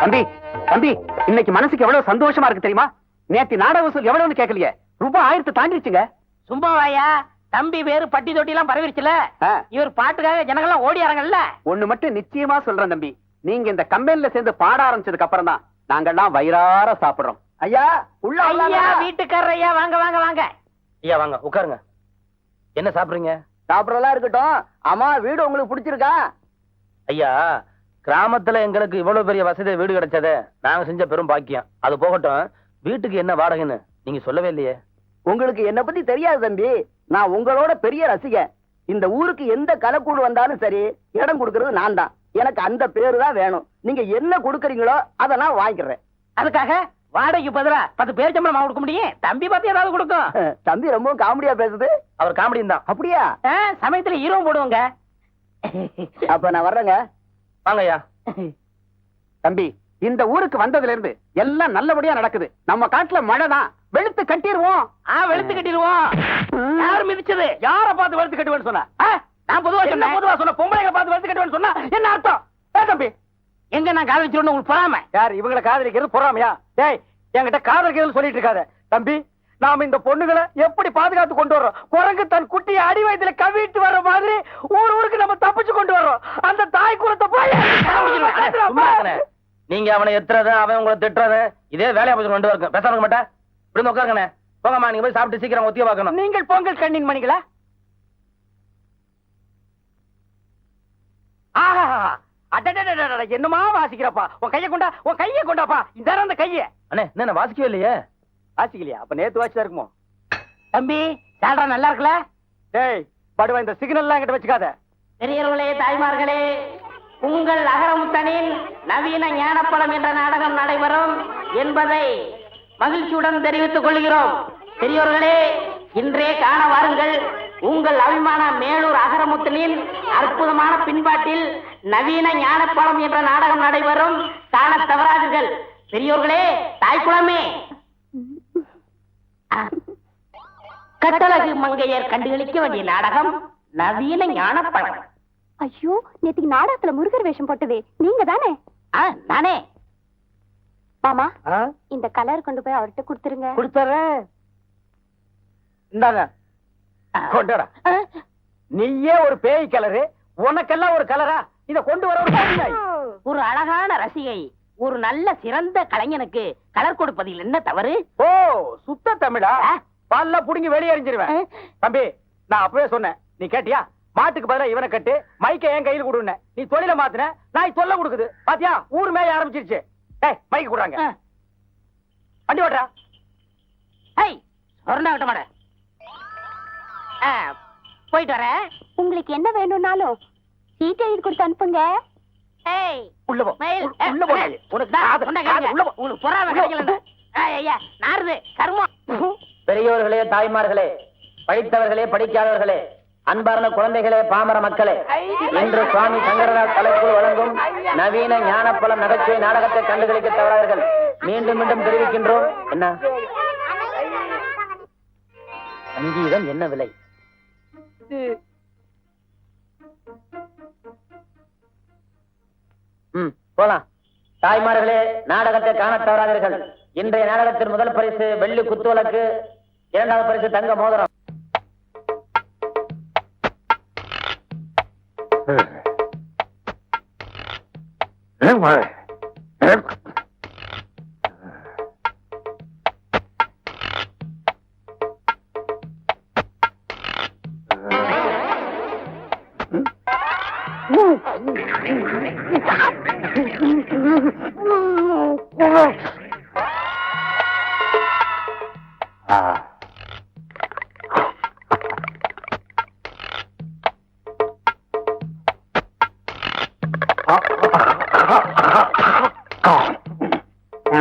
தம்பி தம்பி இன்னைக்கு மனசுக்கு எவ்வளவு சந்தோஷமா இருக்கு தெரியுமா? நேத்து நாடக வசூல் எவ்வளவுன்னு கேட்கலையே? ரூபாய் ஆயிரத்து தாண்டிடுச்சுங்க சும்மாவாயா? தம்பி பேரு பட்டி தொட்டி எல்லாம் பரவிருச்சுல. இவர் பாட்டுக்காக ஜனங்கள்லாம் ஓடியாரங்கல்ல ஒண்ணு மட்டும் நிச்சயமா சொல்றேன் தம்பி. நீங்க இந்த கம்பெனில சேர்ந்து பாட ஆரம்பிச்சதுக்கு அப்புறம் தான் நாங்கெல்லாம் வயிறார சாப்பிடுறோம். ஐயா உள்ள ஐயா வீட்டுக்காரர் ஐயா வாங்க வாங்க வாங்க. ஐயா வாங்க உட்காருங்க. என்ன சாப்பிடுறீங்க? சாப்பிடறதெல்லாம் இருக்கட்டும். அம்மா வீடு உங்களுக்கு பிடிச்சிருக்கா? ஐயா கிராமத்துல எங்களுக்கு இவ்வளவு பெரிய வசதி வீடு கிடைச்சதே நாங்க செஞ்ச பெரும் பாக்கியம். அது போகட்டும். வீட்டுக்கு என்ன வாடகைன்னு நீங்க சொல்லவே இல்லையே. உங்களுக்கு என்ன பத்தி தெரியாது தம்பி. நான் உங்களோட பெரிய ரசிகன். இந்த ஊருக்கு எந்த கலக்கூடு வந்தாலும் சரி இடம் கொடுக்கறது நான் தான் எனக்கு அந்த பேரு தான் வேணும். நீங்க என்ன கொடுக்கறீங்களோ அதை நான் வாங்கிக்கிறேன். அதுக்காக? வாடகைக்கு பதிலா பத்து பேர் சம்பளம் கொடுக்க முடியும்? தம்பி பார்த்து ஏதாவது கொடுக்கும். தம்பி ரொம்ப காமெடியா பேசுது. அவர் காமெடியும் தான். அப்படியா? சமயத்துல ஹீரோ போடுவோங்க. அப்ப நான் வர்றேங்க. வாங்க ஐயா தம்பி இந்த ஊருக்கு வந்ததுல இருந்து எல்லாம் நல்லபடியா நடக்குது. நம்ம காட்டுல மழை தான். வெளுத்து கட்டிடுவோம் ஆ வெளுத்து கட்டிடுவோம் யார் மிதிச்சது. யார பார்த்து வெளுத்து கட்டுவேன்னு சொன்ன? நான் பொதுவா சொன்னேன். பொதுவா சொன்ன? பொம்பளைங்களை பார்த்து வெளுத்து கட்டுவேன்னு சொன்னா என்ன அர்த்தம்? தம்பி எங்க நான் கால் வச்சிருந்தேன் உங்களுக்கு பொறாம? யார் இவங்களை காதலிக்கிறது பொறாமையா? டேய் என்கிட்ட காதலிக்கிறது சொல்லிட்டு இருக்காத. தம்பி நாம இந்த பொண்ணுகளை எப்படி பாதுகாத்து கொண்டு வர்றோம்? குரங்கு தன் குட்டியை அடி வயதுல கவிட்டு வர்ற மாதிரி ஊர் ஊருக்கு நம்ம தப்பிச்சு கொண்டு வர்றோம். அந்த தாய் குலத்தை போய். நீங்க அவனை எத்துறது அவன் உங்களை திட்டுறது? இதே வேலையா போச்சு ரெண்டு பேருக்கும் பேசாம இருக்க மாட்டேன். இப்படி உட்காருங்கண்ணே போங்கம்மா நீங்க போய் சாப்பிட்டு சீக்கிரம் ஒத்திய பார்க்கணும். நீங்கள் பொங்கல் கண்ணின் மணிகளா? ஆஹா என்னமா வாசிக்கிறப்பா? உன் கையை கொண்டா உன் கையை கொண்டாப்பா? இந்த அந்த கையை. அண்ணே என்ன வாசிக்கவே இல்லையே? வாசிக்கலையா? அப்ப நேத்து வாசிதான் இருக்குமோ? தம்பி சால்ரா நல்லா இருக்குல்ல? டேய் படுவா இந்த சிக்னல் எல்லாம் கிட்ட வச்சுக்காத. பெரியவர்களே தாய்மார்களே உங்கள் அகரமுத்தனில் நவீன ஞானப்பழம் என்ற நாடகம் நடைபெறும் என்பதை மகிழ்ச்சியுடன் தெரிவித்துக் கொள்கிறோம். பெரியோர்களே இன்றே காண வாருங்கள் உங்கள் அபிமான மேலூர் அகரமுத்தனில் அற்புதமான பின்பாட்டில் நவீன ஞானப்பழம் என்ற நாடகம் நடைபெறும் காண தவறாதீர்கள். பெரியோர்களே தாய்க்குளமே கட்டழகு மங்கையர் கண்டுகளிக்க வேண்டிய நாடகம் நவீன ஞானப்பழம் ஐயோ நேத்துக்கு நாடகத்துல முருகர் வேஷம் போட்டதே. நீங்க தானே? ஆ, நானே. மாமா இந்த கலர் கொண்டு போய் அவர்கிட்ட கொடுத்துருங்க. கொடுத்துறேன் இந்தாங்க. கொண்டாடா நீயே ஒரு பேய் கலரு. உனக்கெல்லாம் ஒரு கலரா? இத கொண்டு வர ஒரு அழகான ரசிகை ஒரு நல்ல சிறந்த கலைஞனுக்கு கலர் கொடுப்பதில் என்ன தவறு? ஓ சுத்த தமிழா. பால்ல புடுங்கி வெளியே எறிஞ்சிருவேன். ஆ. தம்பி நான் அப்பவே சொன்னேன். நீ கேட்டியா? மாட்டுக்கு பதிலா இவனை கட்டு மைக்க என் கையில் கொடுன நீ தொழில மாத்துன நாய் தொல்லை கொடுக்குது. பாத்தியா? ஊர் மேய ஆரம்பிச்சிருச்சு. டேய் மைக்கு கொடுறாங்க. வண்டி ஓட்டுறா ஹை சொர்ணா விட்ட மாட. போயிட்டு வரேன். உங்களுக்கு என்ன வேணும்னாலும் சீட் எழுதி கொடுத்து அனுப்புங்க. ஏய் உள்ள போ. உள்ள- போ. உனக்கு காது- காது உள்ள போ. உங்களுக்கு பொறாம கிடைக்கல ஐயா நாருது கர்மம். பெரியோர்களே தாய்மார்களே படித்தவர்களே படிக்காதவர்களே அன்பார்ந்த குழந்தைகளே பாமர மக்களே இன்று சுவாமி சங்கரநாத் தலைக்குள் வழங்கும் நவீன ஞானப்பழம் நகைச்சுவை நாடகத்தை கண்டுகளிக்க தவறார்கள் மீண்டும் மீண்டும் தெரிவிக்கின்றோம். என்ன? சங்கீதம் என்ன விலை? போலாம். தாய்மார்களே நாடகத்தை காண தவறாதீர்கள். இன்றைய நாடகத்தின் முதல் பரிசு வெள்ளி குத்துவிளக்கு இரண்டாவது பரிசு தங்க மோதிரம். ఏ